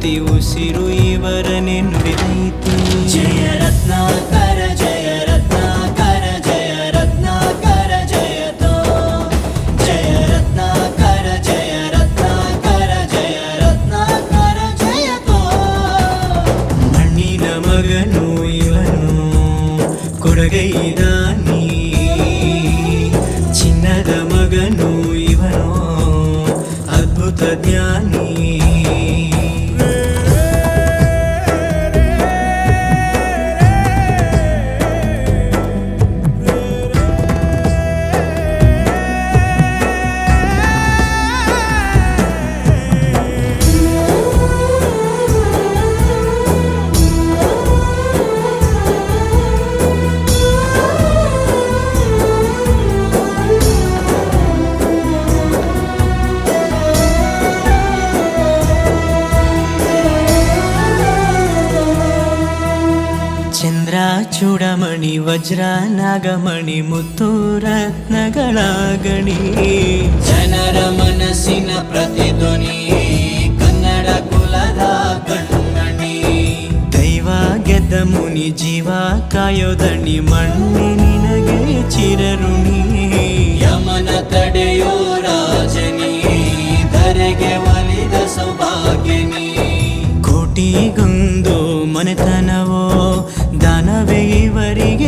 ಪ್ರತಿ ಉಸಿರು ಇವರನೆ ನುಡಿದೈತೆ ಜಯ ರತ್ನಾಕರ ಜಯ ರತ್ನಾಕರ ಜಯ ರತ್ನಾಕರ ಜಯತೋ ಜಯ ರತ್ನಾಕರ ಜಯ ರತ್ನಾಕರ ಜಯ ರತ್ನಾಕರ ಜಯತೋ ಮಣ್ಣಿನ ಮಗನು ಇವನು ಕೊಡಗೈದಾನಿ ಚಿನ್ನದ ಮಗನು ಇವನು ಅದ್ಭುತ ಜ್ಞಾನಿ ಚೂಡಮಣಿ ವಜ್ರ ನಾಗಮಣಿ ಮುತ್ತು ರತ್ನಗಳ ಗಣಿ ಜನರ ಮನಸ್ಸಿನ ಪ್ರತಿಧ್ವನಿ ಕನ್ನಡ ಕುಲದ ಕಣ್ಮಣಿ ದೈವ ಗೆದ್ದ ಮುನಿ ಜೀವ ಕಾಯೋದಣಿ ಮಣ್ಣೆ ನಿನಗೆ ಚಿರಋಣಿ. ಯಮನ ತಡೆಯೋ ರಾಜನಿ ಧರೆಗೆ ಒಲಿದ ಸೌಭಾಗ್ಯನಿ. ಕೋಟಿಗೊಂದು ಮನೆತನವೋ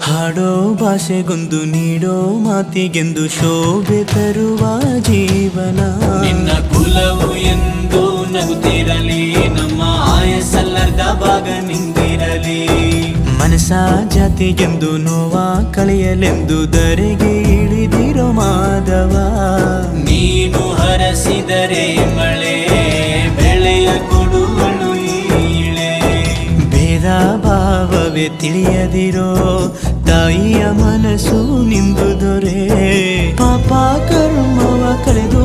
ಹಾಡೋ ಭಾಷೆಗೊಂದು ನೀಡೋ ಮಾತಿಗೆಂದು ಶೋಭೆ ತರುವ ಜೀವನ. ನಿನ್ನ ಕುಲವು ಎಂದು ನಗುತ್ತಿರಲಿ ನಮ್ಮ ಆಯಸಲ್ಲದ ಭಾಗ ನಿಂದಿರಲಿ ಮನಸ ಜಾತಿಗೆಂದು ನೋವ ಕಳೆಯಲೆಂದು ದರೆಗೆ ಇಳಿದಿರೋ ಭಾವವೇ ತಿಳಿಯದಿರೋ ತಾಯಿಯ ಮನಸ್ಸು ನಿಂಬುದೊರೆ ಪಾಪ ಕರ್ಮವ ಕಳೆದು